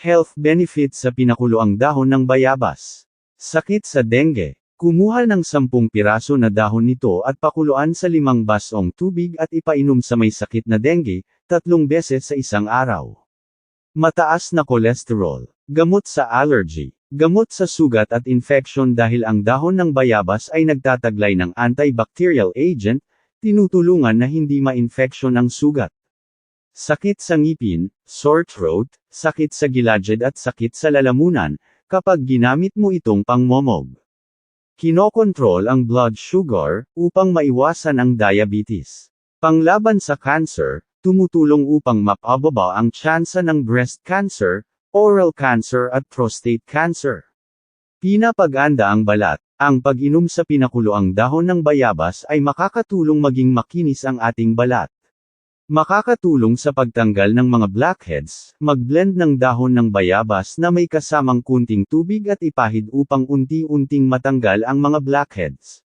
Health benefits sa pinakuloang dahon ng bayabas. Sakit sa dengue. Kumuha ng 10 piraso na dahon nito at pakuluan sa limang basong tubig at ipainom sa may sakit na dengue, tatlong beses sa isang araw. Mataas na kolesterol. Gamot sa allergy. Gamot sa sugat at infection dahil ang dahon ng bayabas ay nagtataglay ng antibacterial agent, tinutulungan na hindi ma-infection ang sugat. Sakit sa ngipin, sore throat, sakit sa gilagid at sakit sa lalamunan, kapag ginamit mo itong pangmomog. Kinokontrol ang blood sugar, upang maiwasan ang diabetes. Panglaban sa cancer, tumutulong upang mapababa ang tsansa ng breast cancer, oral cancer at prostate cancer. Pinapaganda ang balat. Ang pag-inom sa pinakuloang dahon ng bayabas ay makakatulong maging makinis ang ating balat. Makakatulong sa pagtanggal ng mga blackheads, mag-blend ng dahon ng bayabas na may kasamang kunting tubig at ipahid upang unti-unting matanggal ang mga blackheads.